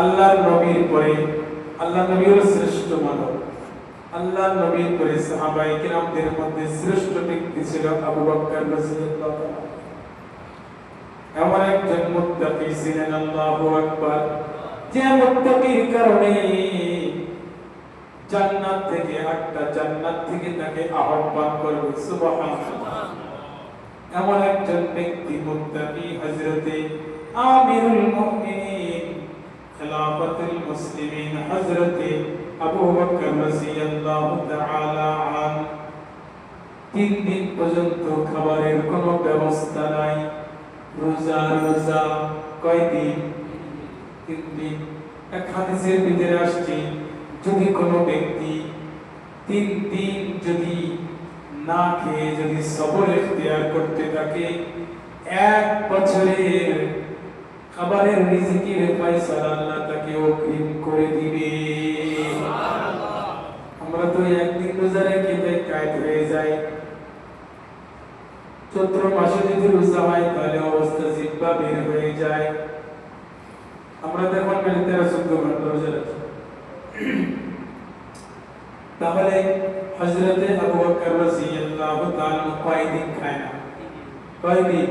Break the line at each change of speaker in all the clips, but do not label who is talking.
আল্লাহর নবীর পরে আল্লাহ নবী হলো শ্রেষ্ঠ মানব। আল্লাহ নবীর পরে সাহাবাই কিরামদের মধ্যে শ্রেষ্ঠ ব্যক্তি ছিল আবু বকর রাদিয়াল্লাহু তাআলা। এমন একজন মুত্তাকি ছিলেন, আল্লাহু আকবার, যে মুত্তাকির কারণে জান্নাত থেকে আটটা জান্নাত থেকে তাকে আহ্বান করবে, সুবহানাল্লাহ। এমন একজন ব্যক্তি মুত্তাকি হযরতে আমিরুল মুমিনিন। খেলাফতুল মুসলিমিন হযরতে আবু বকর রাদিয়াল্লাহু তাআলা আন তিন দিন পর্যন্ত খাবারের কোনো ব্যবস্থা নাই। রোজা রোজা কয়দিন? তিন দিন। এক হাদিসের ভিতরে আসছে, যদি কোনো ব্যক্তি তিন দিন যদি না খেয়ে যদি সবর এখতিয়ার করতে থাকে, এক বছরের খাবারের রিজিকের ফয়সালা আল্লাহ তাকে অগ্রিম করে দিবে আমরা তো একদিন রোজা রেখে তাই কায়দ হয়ে যায় চৈত্র মাসে যদি রোজা হয় তাহলে অবস্থা জিব্বা বের হয়ে যায় আমরা তো এখন মেলে তেরো চোদ্দ ঘণ্টা রোজা রাখি তাহলে হজরতে আবু বকর রাদিয়াল্লাহু তাআলা কয়দিন খায় না কয়দিন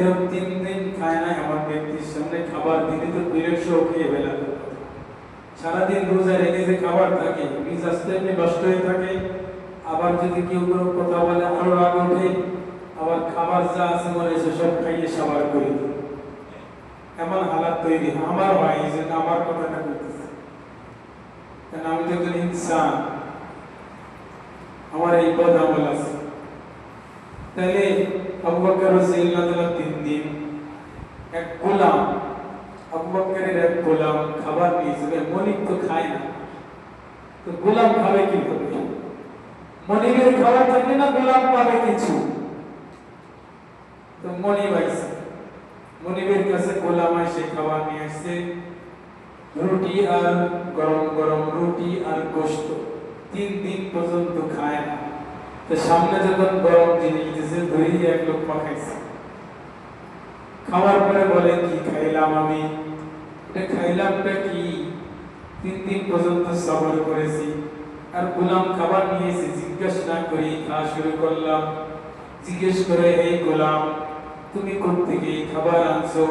এরকম তিন দিন খায় না এমন ব্যক্তির সামনে খাবার দিলে তো পিরিয়ড শো খেয়ে ফেলা। সারাদিন রোজা রেখে যে খাবার থাকে মিজাজটা এমনি নষ্ট হয়ে থাকে, আবার যদি কেউ কোনো কথা বলে, আরও রাগ ওঠে, আবার খাবার যা আছে মনে হচ্ছে সব খাইয়ে সাবার করে। এমন হালাত তৈরি, আমার হয় জন্য আমার কথাটা বলতেছে। কারণ আমি তো একজন ইনসান। আমার এই পদ আমল আছে। তাহলে আবু বকর রাদিয়াল্লাহু তিন দিন, এক গোলাম আবু বকরের এক গোলাম খাবার নিয়েছিল মনিক তো খায় না। তো গোলাম খাবে কি করে? মনিবের খাবার থাকলে না গোলাম পাবে কিছু? তো মনিব আইসে মনিবের কাছে গোলাম এসে খাবার নিয়ে আসছে। রুটি আর গরম গরম রুটি আর গোশত। তিন দিন পর্যন্ত খায় না। তো সামনে যখন গরম জিনিস দিছে ধরি এক লোক পাখাইছে খাওয়ার পরে বলে, কি খাইলাম আমি? এটা খাইলামটা কি? তিন দিন পর্যন্ত সবর করেছি। আর গোলাম খাবার নিয়েছি জিজ্ঞেস না করি খাওয়া শুরু করলাম। জিজ্ঞেস করে, এই গোলাম, তুমি কোথেকে এই খাবার আনছো?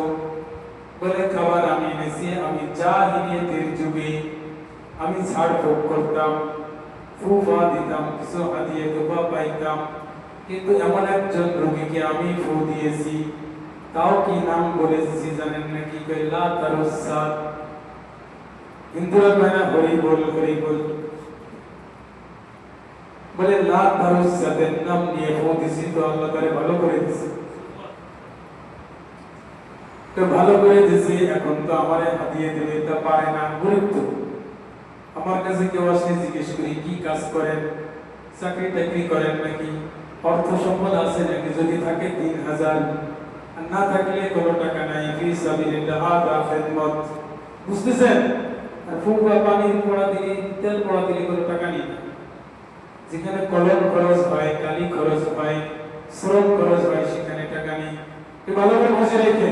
বলে, খাবার আমি এনেছি, আমি জাহিলিয়াতের যুগে আমি ফুক করতাম। ফুফা দিতাম কিছু হাদিয়ে দোপা পাইতাম কিন্তু এমন একজন রোগীকে আমি ফু দিয়েছি তাও কি নাম বলেছি জানেন নাকি কইলা তারুসাদ হিন্দুরা কয় না হরি বল হরি বল বলে লা তারুসাদের নাম নিয়ে ফু দিছি তো আল্লাহ তারে ভালো করে দিছে তো ভালো করে দিছে এখন তো আমারে হাতিয়ে দিলে তা পারে না গুরুত্ব আমার কাছে কেউ আসলে জিজ্ঞেস করি, কি কাজ করেন? চাকরি টাকরি করেন নাকি? অর্থ সম্পদ আছে নাকি? যদি থাকে তিন হাজার। না থাকলে কোনো টাকা নাই। ফি সাবিলিল্লাহ আদা খিদমত। বুঝতেছেন? আর ফুকা পানি পড়া দিলে, তেল পড়া দিলে, কোনো টাকা নেই। যেখানে কলম খরচ হয় কালি খরচ হয়, শ্রম খরচ হয়, সেখানে টাকা নেই। ভালো করে বুঝে রেখে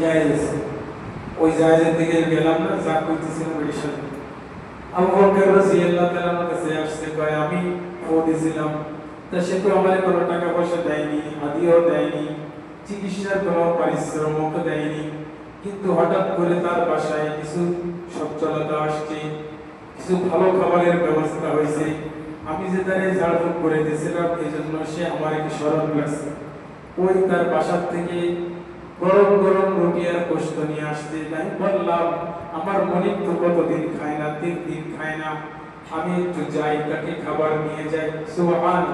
জায়েজ। ওই জায়েজের দিকে গেলাম না, যা করতেছিলাম ওই সাথে আবু বকর রাদিয়াল্লাহু তাআলা আমার কাছে আসছে, কয়, আমি ফো দিয়েছিলাম তা সে তো আমার কোনো টাকা পয়সা দেয়নি হাদিয়াও দেয়নি, চিকিৎসার কোনো পারিশ্রমিক দেয়নি। কিন্তু হঠাৎ করে তার বাসায় কিছু সচ্ছলতা আসছে, কিছু ভালো খাবারের ব্যবস্থা হয়েছে। আমি যে তারে ঝাড়ফুঁক করে দিয়েছিলাম এই জন্য সে আমার একটু স্মরণ লাগছে ওই তার বাসার থেকে গরম গরম রুটি নিয়ে আসতে তাই বললাম, আমার মনিক তো কতদিন খায় না, তিন দিন খায় না। আমি একটু যাই, তাকে খাবার নিয়ে যাই। সুবহান।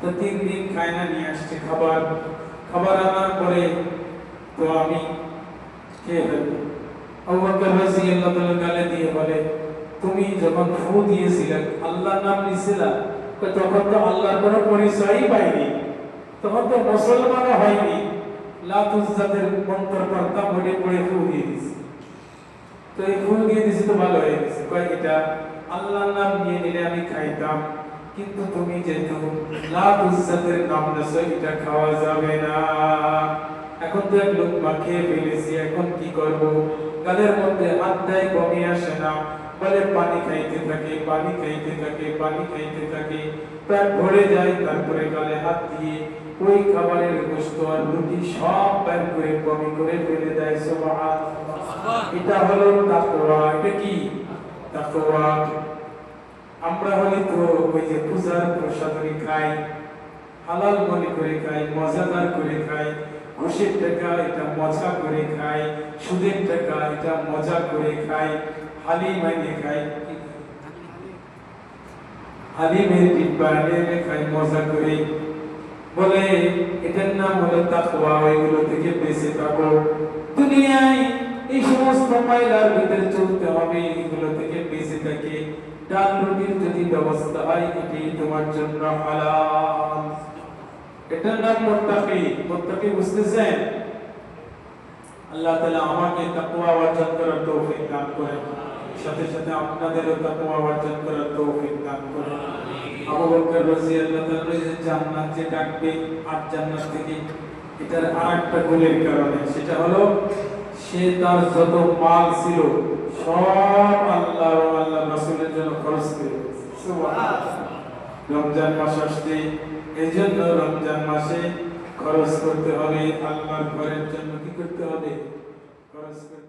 তো তিন দিন খায় না, নিয়ে আসছে খাবার। খাবার আনার পরে তো আমি খেয়ে গালে দিয়ে বলে, তুমি যখন ফু দিয়েছিলে আল্লাহর নাম নিয়েছিলা কই তখন তো আল্লাহর কোনো পরিচয়ই পাইনি। তখন তো মুসলমানও হয়নি। লাতুজাদের মন্ত্র পড়তাম ওটা পড়ে ফু দিয়ে দিছি তো এই ফুল দিয়ে তো ভালো হয়ে কয় এটা? আল্লাহর নাম নিয়ে নিলে আমি খাইতাম, কিন্তু তুমি যেহেতু লাভ ইজ্জতের নাম নেছো, এটা খাওয়া যাবে না। এখন তো এক লোক খেয়ে ফেলেছি, এখন কি করব? গালের মধ্যে হাত দেয় কমে আসে না। বলে পানি খাইতে থাকে পানি খাইতে থাকে পানি খাইতে থাকে। পেট ভরে যায় তারপরে গালে হাত দিয়ে। ওই খাবারের গোস্ত আর রুটি সব বের করে বমি করে ফেলে দেয় সুবহানাল্লাহ। এটা হলো তাকওয়া এটা কি? তাকওয়া। আমরা হলে তো ওই যে পূজার প্রসাদনী খাই হালাল মনে করে খাই মজাদার করে খাই। ঘুষের টাকা এটা মজা করে খাই সুদের টাকা এটা মজা করে খাই। হালি মাইনে খাই হালিমের ডিব্বা এনে খাই মজা করে বলে এটার নাম হলো তাকওয়া ওইগুলো থেকে বেঁচে থাকো দুনিয়ায় এই সমস্ত ময়লার ভিতরে চলতে হবে এগুলো থেকে বেঁচে থাকে ডাল রুটির যদি ব্যবস্থা হয় এটি তোমার জন্য হালাল এটার নাম মুত্তাকি মুত্তাকি বুঝতেছেন আল্লাহ তাআলা আমাকে তাকওয়া অর্জন করার তৌফিক দান করেন সাথে সাথে আপনাদেরও তাকওয়া অর্জন করার তৌফিক দান করেন। আবু বকর রাদিয়াল্লাহু তাআলা জান্নাত যে ডাকবে আট জান্নাত থেকে, এটার আরেকটা গুণের কারণে, সেটা হলো সে তার যত মাল ছিল, সব আল্লাহ আল্লাহ রাসূলের জন্য খরচ করে রমজান মাস আসছে এই জন্য রমজান মাসে খরচ করতে হবে আল্লাহর ঘরের জন্য কি করতে হবে? খরচ করতে